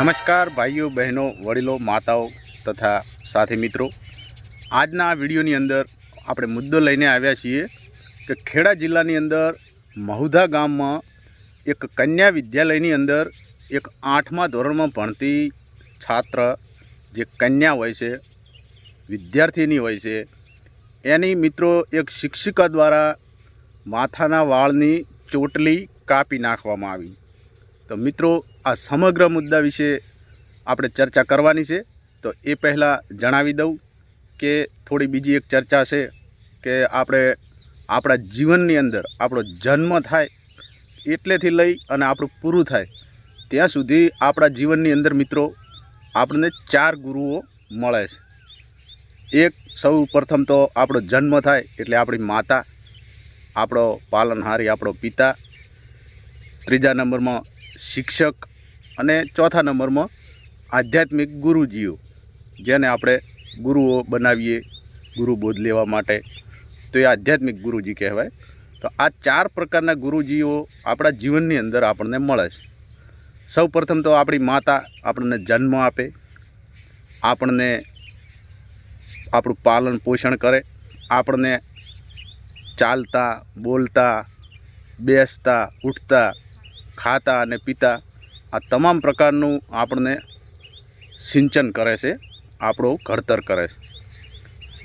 નમસ્કાર, ભાઈઓ, બહેનો, વડીલો, માતાઓ તથા સાથી મિત્રો. આજના આ વિડીયોની અંદર આપણે મુદ્દો લઈને આવ્યા છીએ કે ખેડા જિલ્લાની અંદર મહુધા ગામમાં એક કન્યા વિદ્યાલયની અંદર એક આઠમા ધોરણમાં ભણતી છાત્ર જે કન્યા હોય છે, વિદ્યાર્થીની હોય છે, એની મિત્રો એક શિક્ષિકા દ્વારા માથાના વાળની ચોટલી કાપી નાખવામાં આવી. તો મિત્રો, આ સમગ્ર મુદ્દા વિશે આપણે ચર્ચા કરવાની છે. તો એ પહેલાં જણાવી દઉં કે થોડી બીજી એક ચર્ચા છે કે આપણે આપણા જીવનની અંદર આપણો જન્મ થાય એટલેથી લઈ અને આપણું પૂરું થાય ત્યાં સુધી આપણા જીવનની અંદર મિત્રો આપણને ચાર ગુરુઓ મળે છે. એક સૌ પ્રથમ તો આપણો જન્મ થાય એટલે આપણી માતા, આપણો પાલનહારી આપણો પિતા, ત્રીજા નંબરમાં શિક્ષક અને ચોથા નંબરમાં આધ્યાત્મિક ગુરુજીઓ, જેને આપણે ગુરુઓ બનાવીએ, ગુરુ બોધ લેવા માટે. તો એ આધ્યાત્મિક ગુરુજી કહેવાય. તો આ ચાર પ્રકારના ગુરુજીઓ આપણા જીવનની અંદર આપણને મળે છે. સૌ પ્રથમ તો આપણી માતા આપણને જન્મ આપે. આપણને આપણું પાલન પોષણ કરે. આપણને ચાલતા, બોલતા, બેસતા, ઉઠતા ખાતા અને પીતા આ તમામ પ્રકારનું આપણને સિંચન કરે છે, આપણું ઘડતર કરે છે.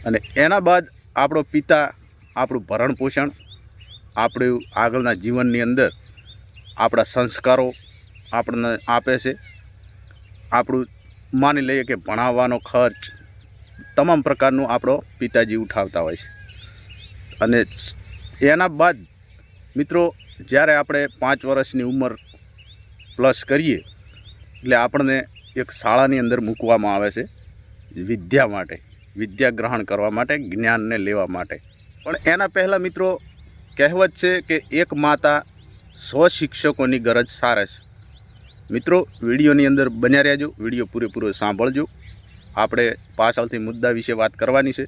અને એના બાદ આપણો પિતા, આપણું ભરણ પોષણ, આપણું આગળના જીવનની અંદર આપણા સંસ્કારો આપણને આપે છે. આપણું માની લઈએ કે ભણાવવાનો ખર્ચ તમામ પ્રકારનું આપણો પિતાજી ઉઠાવતા હોય છે. અને એના બાદ મિત્રો જ્યારે આપણે પાંચ વર્ષની ઉંમર પ્લસ કરીએ, એટલે આપણને એક શાળાની અંદર મૂકવામાં આવે છે, વિદ્યા માટે, વિદ્યા ગ્રહણ કરવા માટે, જ્ઞાનને લેવા માટે. પણ એના પહેલાં મિત્રો, કહેવત છે કે એક માતા સો શિક્ષકોની ગરજ સારે છે. મિત્રો, વિડીયોની અંદર બન્યા રહેજો, વીડિયો પૂરેપૂરો સાંભળજો. આપણે પાછળથી મુદ્દા વિશે વાત કરવાની છે.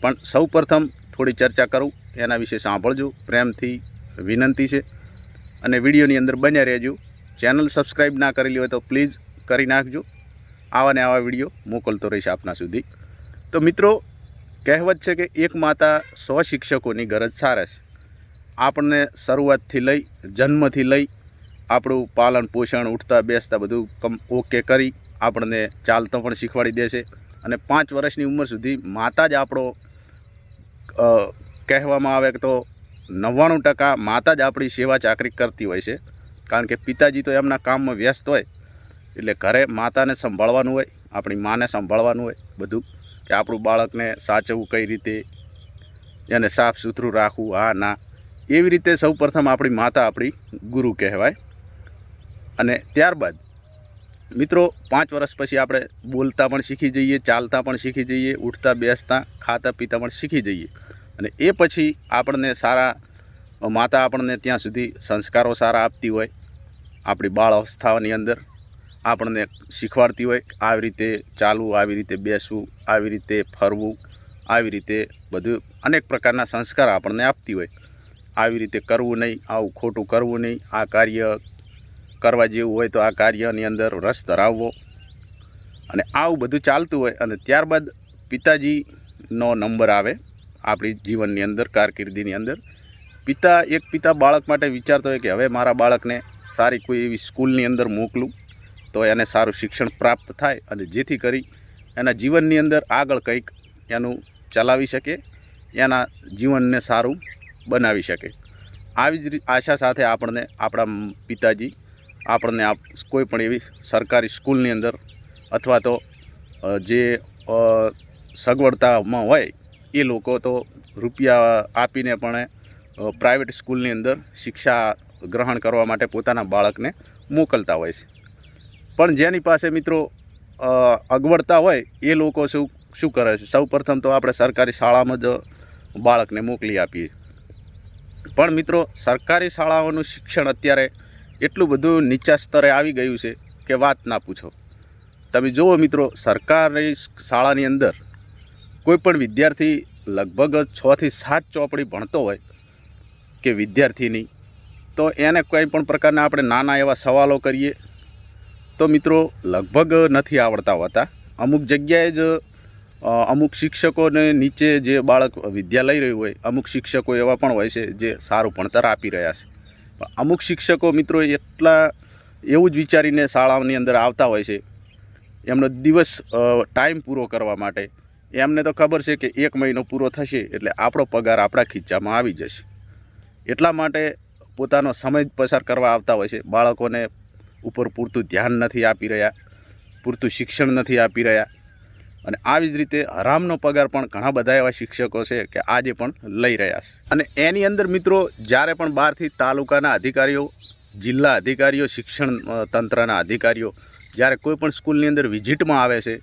પણ સૌ પ્રથમ થોડી ચર્ચા કરું, એના વિશે સાંભળજો, પ્રેમથી વિનંતી છે. અને વિડીયોની અંદર બન્યા રહેજો. ચેનલ સબસ્ક્રાઈબ ના કરેલી હોય તો પ્લીઝ કરી નાખજો. આવા ને આવા વીડિયો મોકલતો રહીશ આપના સુધી. તો મિત્રો, કહેવત છે કે એક માતા સો શિક્ષકોની ગરજ સારે છે. આપણને શરૂઆતથી લઈ, જન્મથી લઈ આપણું પાલન પોષણ, ઉઠતા, બેસતા બધું કમ ઓકે કરી આપણને ચાલતો પણ શીખવાડી દે છે. અને પાંચ વર્ષની ઉંમર સુધી માતા જ આપણો કહેવામાં આવે તો નવ્વાણું ટકા માતા જ આપણી સેવા ચાકરી કરતી હોય છે. કારણ કે પિતાજી તો એમના કામમાં વ્યસ્ત હોય. એટલે ઘરે માતાને સંભાળવાનું હોય, આપણી માને સંભાળવાનું હોય બધું. કે આપણું બાળકને સાચવવું કઈ રીતે, એને સાફ સુથરું રાખવું, હા, ના. એવી રીતે સૌ પ્રથમ આપણી માતા આપણી ગુરુ કહેવાય. અને ત્યારબાદ, મિત્રો, પાંચ વર્ષ પછી આપણે બોલતા પણ શીખી જઈએ, ચાલતા પણ શીખી જઈએ, ઉઠતા, બેસતા ખાતા પીતા પણ શીખી જઈએ. અને એ પછી આપણને સારા, માતા આપણને ત્યાં સુધી સંસ્કારો સારા આપતી હોય, આપણી બાળ અવસ્થાઓની અંદર આપણને શીખવાડતી હોય આવી રીતે ચાલવું, આવી રીતે બેસવું, આવી રીતે ફરવું, આવી રીતે બધું, અનેક પ્રકારના સંસ્કાર આપણને આપતી હોય. આવી રીતે કરવું નહીં, આવું ખોટું કરવું નહીં, આ કાર્ય કરવા જેવું હોય તો આ કાર્યની અંદર રસ ધરાવવો. અને આવું બધું ચાલતું હોય અને ત્યારબાદ પિતાજીનો નંબર આવે આપણી જીવનની અંદર, કારકિર્દીની અંદર. પિતા, એક પિતા બાળક માટે વિચારતો હોય કે હવે મારા બાળકને સારી કોઈ એવી સ્કૂલની અંદર મોકલું, તો એને સારું શિક્ષણ પ્રાપ્ત થાય અને જેથી કરી એના જીવનની અંદર આગળ કંઈક એનું ચલાવી શકે, એના જીવનને સારું બનાવી શકે. આવી જ આશા સાથે આપણને, આપણા પિતાજી, આપણને આપ, કોઈ પણ એવી સરકારી સ્કૂલની અંદર અથવા તો જે સગવડતામાં હોય એ લોકો તો રૂપિયા આપીને પણ પ્રાઇવેટ સ્કૂલની અંદર શિક્ષા ગ્રહણ કરવા માટે પોતાના બાળકને મોકલતા હોય છે. પણ જેની પાસે મિત્રો અગવડતા હોય, એ લોકો શું શું કરે છે? સૌ પ્રથમ તો આપણે સરકારી શાળામાં જ બાળકને મોકલી આપીએ. પણ મિત્રો, સરકારી શાળાઓનું શિક્ષણ અત્યારે એટલું બધું નીચા સ્તરે આવી ગયું છે કે વાત ના પૂછો. તમે જુઓ મિત્રો, સરકારી શાળાની અંદર કોઈ પણ વિદ્યાર્થી લગભગ છથી સાત ચોપડી ભણતો હોય કે વિદ્યાર્થીની, તો એને કોઈ પણ પ્રકારના આપણે નાના એવા સવાલો કરીએ. તો મિત્રો, લગભગ નથી આવડતા હોતા. અમુક જગ્યાએ જ અમુક શિક્ષકોને નીચે જે બાળક વિદ્યા લઈ રહ્યું હોય, અમુક શિક્ષકો એવા પણ હોય છે જે સારું ભણતર આપી રહ્યા છે. પણ અમુક શિક્ષકો મિત્રો એટલા એવું જ વિચારીને શાળાઓની અંદર આવતા હોય છે, એમનો દિવસ ટાઈમ પૂરો કરવા માટે એમને તો ખબર છે કે એક મહિનો પૂરો થશે એટલે આપણો પગાર આપણા ખીચામાં આવી જશે. એટલા માટે પોતાનો સમય પસાર કરવા આવતા હોય છે. બાળકોને ઉપર પૂરતું ધ્યાન નથી આપી રહ્યા, પૂરતું શિક્ષણ નથી આપી રહ્યા. અને આવી જ રીતે હરામનો પગાર પણ ઘણા બધા એવા શિક્ષકો છે કે આજે પણ લઈ રહ્યા છે. અને એની અંદર મિત્રો, જ્યારે પણ બહારથી તાલુકાના અધિકારીઓ, જિલ્લા અધિકારીઓ, શિક્ષણ તંત્રના અધિકારીઓ જ્યારે કોઈ પણ સ્કૂલની અંદર વિઝિટમાં આવે છે,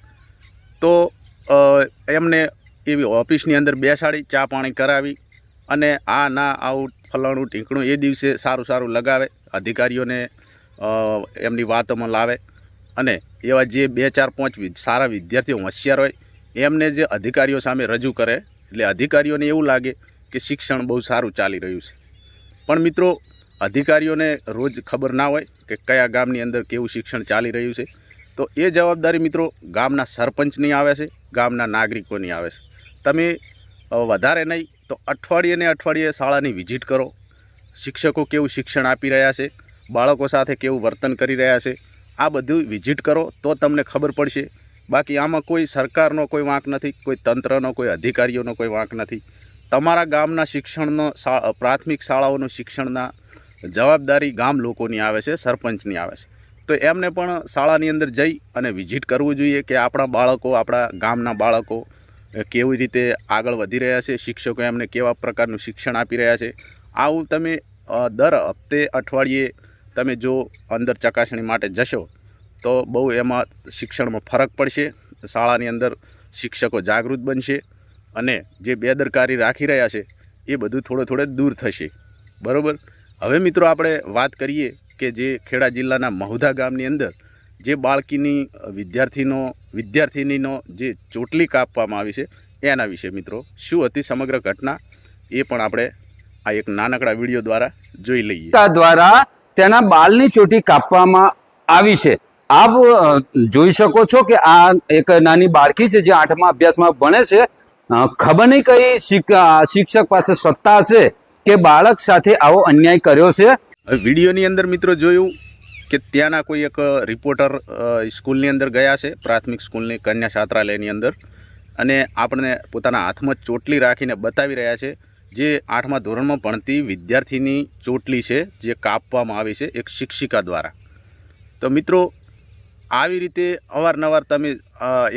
તો એમને એવી ઓફિસની અંદર બેસાડી, ચા પાણી કરાવી અને આ ના આવું ફલાણું ઢીંકણું એ દિવસે સારું સારું લગાવે, અધિકારીઓને એમની વાતોમાં લાવે અને એવા જે બે ચાર પાંચ સારા વિદ્યાર્થીઓ હોશિયાર હોય, એમને જે અધિકારીઓ સામે રજૂ કરે, એટલે અધિકારીઓને એવું લાગે કે શિક્ષણ બહુ સારું ચાલી રહ્યું છે. પણ મિત્રો, અધિકારીઓને રોજ ખબર ના હોય કે કયા ગામની અંદર કેવું શિક્ષણ ચાલી રહ્યું છે. તો એ જવાબદારી મિત્રો ગામના સરપંચની આવે છે, ગામના નાગરિકોની આવે છે. તમે વધારે નહીં તો અઠવાડિયે ને અઠવાડિયે શાળાની વિઝિટ કરો. શિક્ષકો કેવું શિક્ષણ આપી રહ્યા છે, બાળકો સાથે કેવું વર્તન કરી રહ્યા છે, આ બધું વિઝિટ કરો તો તમને ખબર પડશે. બાકી આમાં કોઈ સરકારનો કોઈ વાંક નથી, કોઈ તંત્રનો, કોઈ અધિકારીઓનો કોઈ વાંક નથી. તમારા ગામના શિક્ષણનો પ્રાથમિક શાળાઓનું શિક્ષણના જવાબદારી ગામ લોકોની આવે છે, સરપંચની આવે છે. તો એમને પણ શાળાની અંદર જઈ અને વિઝિટ કરવું જોઈએ કે આપણા બાળકો, આપણા ગામના બાળકો કેવી રીતે આગળ વધી રહ્યા છે, શિક્ષકો એમને કેવા પ્રકારનું શિક્ષણ આપી રહ્યા છે. આવું તમે દર હપ્તે અઠવાડિયે તમે જો અંદર ચકાસણી માટે જશો, તો બહુ એમાં શિક્ષણમાં ફરક પડશે, શાળાની અંદર શિક્ષકો જાગૃત બનશે અને જે બેદરકારી રાખી રહ્યા છે એ બધું થોડે થોડે દૂર થશે. બરાબર? હવે મિત્રો આપણે વાત કરીએ કે જે ખેડા જિલ્લાના મહુધા ગામની અંદર જે બાળકીની વિદ્યાર્થીનો, વિદ્યાર્થિનીનો જે ચોટલી કાપવામાં આવી છે, એના વિશે મિત્રો શું હતી સમગ્ર ઘટના એ પણ આપણે આ એક નાનકડા વીડિયો દ્વારા જોઈ લઈએ. દ્વારા તેના બાલની ચોટી કાપવામાં આવી છે. આપ જોઈ શકો છો કે આ એક નાની બાળકી છે જે આઠમા અભ્યાસમાં ભણે છે. ખબર નહીં કઈ શિક્ષક પાસે સત્તા હશે? કે બાળક સાથે આવો અન્યાય કર્યો છે? વિડીયોની અંદર મિત્રો જોયું કે ત્યાંના કોઈ એક રિપોર્ટર સ્કૂલની અંદર ગયા છે, પ્રાથમિક સ્કૂલની કન્યા છાત્રાલયની અંદર. અને આપણને પોતાના હાથમાં ચોટલી રાખીને બતાવી રહ્યા છે, જે આઠમા ધોરણમાં ભણતી વિદ્યાર્થીની ચોટલી છે, જે કાપવામાં આવી છે એક શિક્ષિકા દ્વારા. તો મિત્રો, આવી રીતે અવારનવાર તમે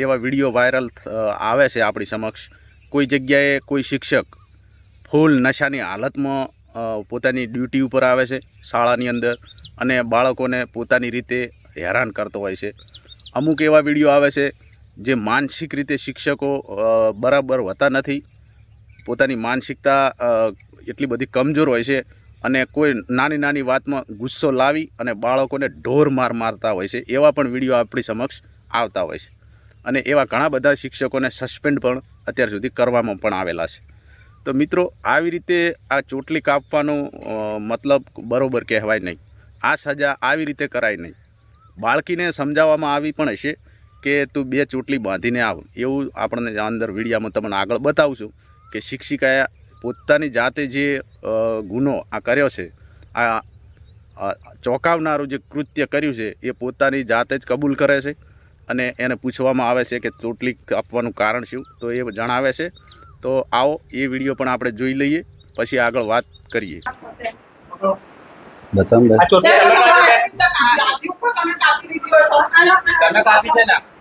એવા વીડિયો વાયરલ આવે છે આપણી સમક્ષ. કોઈ જગ્યાએ કોઈ શિક્ષક ફૂલ નશાની હાલતમાં પોતાની ડ્યુટી ઉપર આવે છે શાળાની અંદર અને બાળકોને પોતાની રીતે હેરાન કરતો હોય છે. અમુક એવા વીડિયો આવે છે જે માનસિક રીતે શિક્ષકો બરાબર હોતા નથી. પોતાની માનસિકતા એટલી બધી કમજોર હોય છે અને કોઈ નાની નાની વાતમાં ગુસ્સો લાવી અને બાળકોને ઢોર માર મારતા હોય છે. એવા પણ વીડિયો આપણી સમક્ષ આવતા હોય છે. અને એવા ઘણા બધા શિક્ષકોને સસ્પેન્ડ પણ અત્યાર સુધી કરવામાં પણ આવેલા છે. તો મિત્રો, આવી રીતે આ ચોટલી કાપવાનો મતલબ બરોબર કહેવાય નહીં. આ સજા આવી રીતે કરાય નહીં. બાળકીને સમજાવવામાં આવી પણ હશે કે તું બે ચોટલી બાંધીને આવ. એવું આપણને અંદર વિડીયામાં તમને આગળ બતાવું છું કે શિક્ષિકાએ પોતાની જાતે જે ગુનો આ કર્યો છે, આ ચોંકાવનારું જે કૃત્ય કર્યું છે, એ પોતાની જાતે જ કબૂલ કરે છે અને એને પૂછવામાં આવે છે કે ચોટલી આપવાનું કારણ શું? તો એ જણાવે છે તો આવો એ વીડિયો પણ આપણે જોઈ લઈએ પછી આગળ વાત કરીએ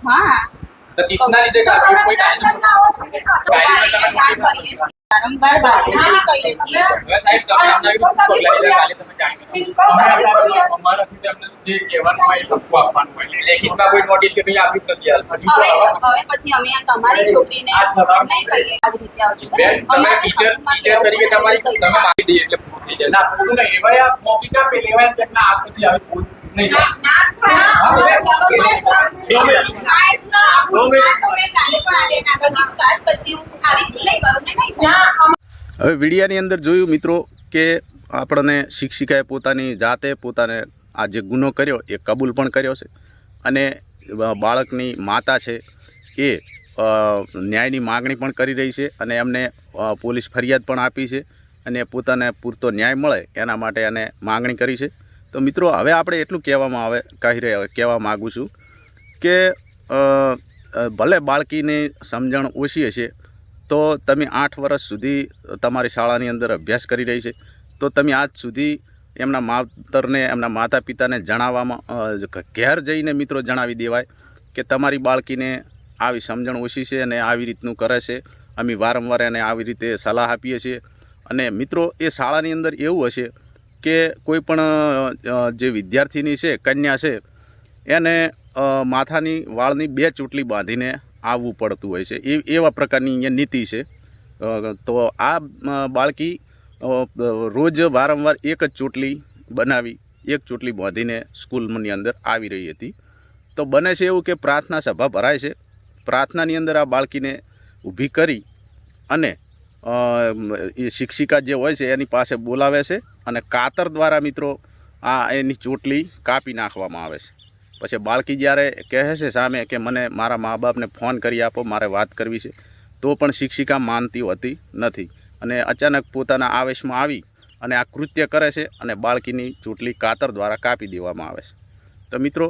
હા વારંવાર કહીએ છીએ. અમારાથી તેમને જે કહેવાનું હોય આપવાનું હોય લેખિતમાં કોઈ નોટિસ કે ભાઈ આપ્યું નથી હાલ હજુ તો હવે પછી અમે તમારી છોકરીને નહીં કહીએ આવી રીતે આવજો તમે ટીચર ટીચર તરીકે તમારી તમે માગી દઈએ એટલે પૂરું થઈ જાય ના થોડું નહીં એવાય આ મૌખિક આપે લેવાય ને હાથ પછી આવી ભૂલ નહીં થાય. આ તો મેં કાલે પણ આજ પછી હું આવી ભૂલ કરું ને નહીં હવે વિડીયાની અંદર જોયું મિત્રો કે આપણને શિક્ષિકાએ પોતાની જાતે પોતાને આ જે ગુનો કર્યો એ કબૂલ પણ કર્યો છે. અને બાળકની માતા છે એ ન્યાયની માગણી પણ કરી રહી છે અને એમને પોલીસ ફરિયાદ પણ આપી છે અને પોતાને પૂરતો ન્યાય મળે એના માટે એને માગણી કરી છે. તો મિત્રો હવે આપણે એટલું કહેવામાં આવે કહી રહ્યા કહેવા માગું છું કે ભલે બાળકીની સમજણ ઓછી હશે, તો તમે આઠ વર્ષ સુધી તમારી શાળાની અંદર અભ્યાસ કરી રહી છે. તો તમે આજ સુધી એમના માવતરને, એમના માતા પિતાને જણાવવામાં ઘેર જઈને મિત્રો જણાવી દેવાય કે તમારી બાળકીને આવી સમજણ ઓછી છે અને આવી રીતનું કરે છે. અમે વારંવાર એને આવી રીતે સલાહ આપીએ છીએ. અને મિત્રો, એ શાળાની અંદર એવું હશે કે કોઈ પણ જે વિદ્યાર્થીની છે, કન્યા છે, એને માથાની વાળની બે ચોટલી બાંધીને આવવું પડતું હોય છે. એ એવા પ્રકારની અહીંયા નીતિ છે. તો આ બાળકી રોજ વારંવાર એક જ ચોટલી બનાવી, એક ચોટલી બાંધીને સ્કૂલની અંદર આવી રહી હતી. તો બને છે એવું કે પ્રાર્થના સભા ભરાય છે. પ્રાર્થનાની અંદર આ બાળકીને ઊભી કરી અને એ શિક્ષિકા જે હોય છે એની પાસે બોલાવે છે અને કાતર દ્વારા મિત્રો આ એની ચોટલી કાપી નાખવામાં આવે છે. પછી બાળકી જ્યારે કહે છે સામે કે મને મારા મા બાપને ફોન કરી આપો, મારે વાત કરવી છે, તો પણ શિક્ષિકા માનતી હોતી નથી. અને અચાનક પોતાના આવેશમાં આવી અને આ કૃત્ય કરે છે અને બાળકીની ચૂંટલી કાતર દ્વારા કાપી દેવામાં આવે છે. તો મિત્રો,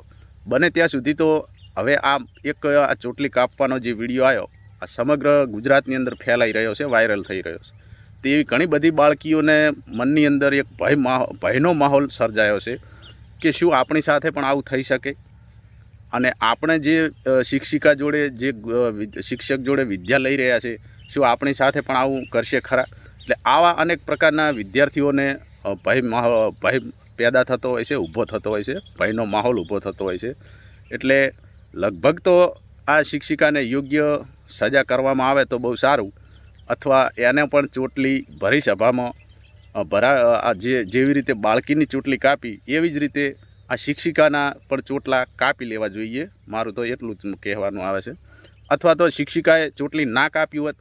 બને ત્યાં સુધી તો હવે આ એક આ ચોટલી કાપવાનો જે વીડિયો આવ્યો, આ સમગ્ર ગુજરાતની અંદર ફેલાઈ રહ્યો છે, વાયરલ થઈ રહ્યો છે. તેવી ઘણી બધી બાળકીઓને મનની અંદર એક ભય ભયનો માહોલ સર્જાયો છે. કે શું આપણી સાથે પણ આવું થઈ શકે? અને આપણે જે શિક્ષિકા જોડે જે શિક્ષક જોડે વિદ્યા લઈ રહ્યા છે, શું આપણી સાથે પણ આવું કરશે ખરા? એટલે આવા અનેક પ્રકારના વિદ્યાર્થીઓને ભય ભય પેદા થતો હોય છે, ઊભો થતો હોય છે, ભયનો માહોલ ઊભો થતો હોય છે. એટલે લગભગ તો આ શિક્ષિકાને યોગ્ય સજા કરવામાં આવે તો બહુ સારું, અથવા એને પણ ચોટલી ભરી સભામાં ભરા જે, જેવી રીતે બાળકીની ચોટલી કાપી, એવી જ રીતે આ શિક્ષિકાના પણ ચોટલા કાપી લેવા જોઈએ. મારું તો એટલું જ કહેવાનું આવે છે. અથવા તો શિક્ષિકાએ ચોટલી ના કાપી હોત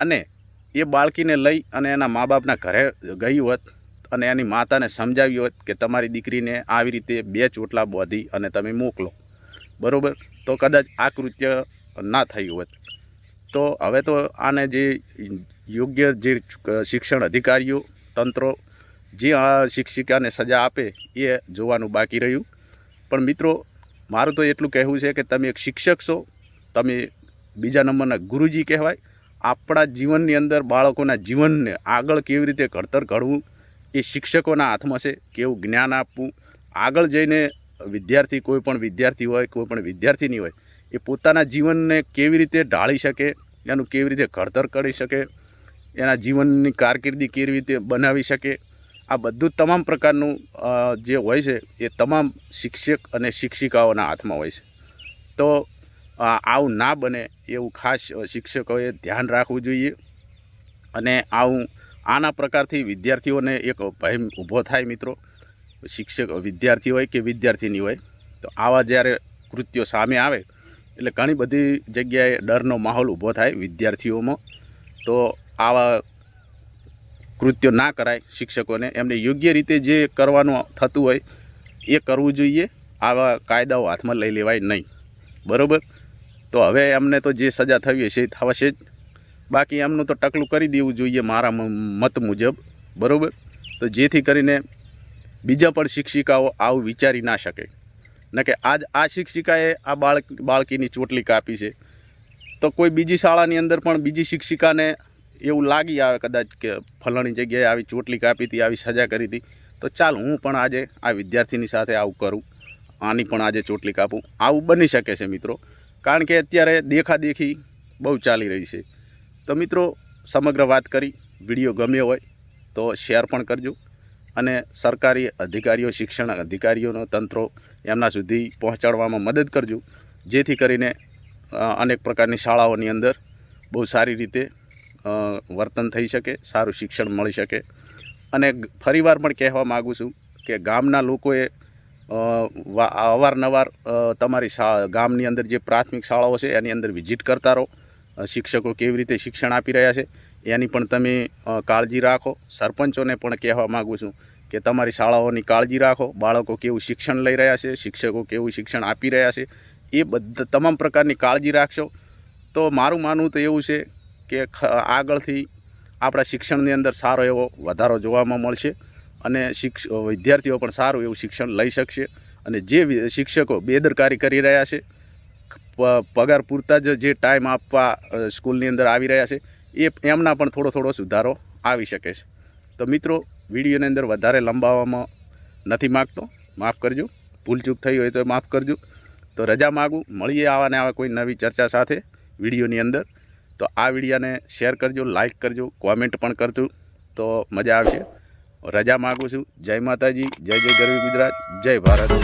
અને એ બાળકીને લઈ અને એના મા બાપના ઘરે ગઈ હોત અને એની માતાને સમજાવી હોત કે તમારી દીકરીને આવી રીતે બે ચોટલા બોધી અને તમે મોકલો. બરાબર? તો કદાચ આ કૃત્ય ના થયું હોત. તો હવે તો આને જે યોગ્ય જે શિક્ષણ અધિકારીઓ તંત્રો જે શિક્ષિકાને સજા આપે એ જોવાનું બાકી રહ્યું. પણ મિત્રો, મારું તો એટલું કહેવું છે કે તમે એક શિક્ષક છો, તમે બીજા નંબરના ગુરુજી કહેવાય. આપણા જીવનની અંદર બાળકોના જીવનને આગળ કેવી રીતે ઘડતર ઘડવું એ શિક્ષકોના હાથમાં છે કેવું જ્ઞાન આપવું. આગળ જઈને વિદ્યાર્થી, કોઈ પણ વિદ્યાર્થી હોય, કોઈ પણ વિદ્યાર્થીની હોય, એ પોતાના જીવનને કેવી રીતે ઢાળી શકે, એનું કેવી રીતે ઘડતર કરી શકે એના જીવનની કારકિર્દી કેવી રીતે બનાવી શકે, આ બધું તમામ પ્રકારનું જે હોય છે, એ તમામ શિક્ષક અને શિક્ષિકાઓના હાથમાં હોય છે. તો આવું ના બને એવું ખાસ શિક્ષકોએ ધ્યાન રાખવું જોઈએ અને આવું આના પ્રકારથી વિદ્યાર્થીઓને એક ભય ઊભો થાય મિત્રો, શિક્ષક વિદ્યાર્થી હોય કે વિદ્યાર્થીની હોય. તો આવા જ્યારે કૃત્યો સામે આવે, એટલે ઘણી બધી જગ્યાએ ડરનો માહોલ ઊભો થાય વિદ્યાર્થીઓમાં. તો આવા કૃત્યો ના કરાય શિક્ષકોને. એમને યોગ્ય રીતે જે કરવાનું થતું હોય એ કરવું જોઈએ. આવા કાયદાઓ હાથમાં લઈ લેવાય નહીં. બરાબર? તો હવે એમને તો જે સજા થવી હશે એ થવાશે જ. બાકી એમનું તો ટકલું કરી દેવું જોઈએ મારા મત મુજબ. બરાબર? તો જેથી કરીને બીજા પણ શિક્ષિકાઓ આવું વિચારી ના શકે. ન કે આજ આ શિક્ષિકાએ આ બાળક, બાળકીની ચોટલી કાપી છે. તો કોઈ બીજી શાળાની અંદર પણ બીજી શિક્ષિકાને એવું લાગી આવે કદાચ કે ફલાણી જગ્યાએ આવી ચોટલી કાપી હતી, આવી સજા કરી હતી. તો ચાલ હું પણ આજે આ વિદ્યાર્થીની સાથે આવું કરું. આની પણ આજે ચોટલી કાપું. આવું બની શકે છે મિત્રો. કારણ કે અત્યારે દેખાદેખી બહુ ચાલી રહી છે. તો મિત્રો, સમગ્ર વાત કરી, વીડિયો ગમ્યો હોય તો શેર પણ કરજો. અને સરકારી અધિકારીઓ, શિક્ષણ અધિકારીઓનો તંત્રો એમના સુધી પહોંચાડવામાં મદદ કરજો. જેથી કરીને અનેક પ્રકારની શાળાઓની અંદર બહુ સારી રીતે વર્તન થઈ શકે, સારું શિક્ષણ મળી શકે. અને ફરીવાર પણ કહેવા માગું છું કે ગામના લોકોએ અવારનવાર તમારી ગામની અંદર જે પ્રાથમિક શાળાઓ છે એની અંદર વિઝિટ કરતા રહો. શિક્ષકો કેવી રીતે શિક્ષણ આપી રહ્યા છે એની પણ તમે કાળજી રાખો. સરપંચોને પણ કહેવા માગું છું કે તમારી શાળાઓની કાળજી રાખો. બાળકો કેવું શિક્ષણ લઈ રહ્યા છે, શિક્ષકો કેવું શિક્ષણ આપી રહ્યા છે, એ બધા તમામ પ્રકારની કાળજી રાખશો. તો મારું માનવું તો એવું છે કે આગળથી આપણા શિક્ષણની અંદર સારો એવો વધારો જોવામાં મળશે અને શિક્ષ, વિદ્યાર્થીઓ પણ સારું એવું શિક્ષણ લઈ શકશે અને જે શિક્ષકો બેદરકારી કરી રહ્યા છે પગાર પૂરતા જ જે ટાઈમ આપવા સ્કૂલની અંદર આવી રહ્યા છે, એ એમના પણ થોડો થોડો સુધારો આવી શકે છે. તો મિત્રો, વિડીયોની અંદર વધારે લંબાવવામાં નથી માગતો, માફ કરજો. ભૂલચૂક થઈ હોય તો માફ કરજો. તો રજા માગું. મળીએ આવા ને આવા કોઈ નવી ચર્ચા સાથે વિડીયોની અંદર. તો આ વિડીયાને શેર કરજો લાઇક કરજો કોમેન્ટ પણ કરજો. તો મજા આવશે. રજા માગું છું. જય માતાજી, જય જય ગરવી ગુજરાત, જય ભારત.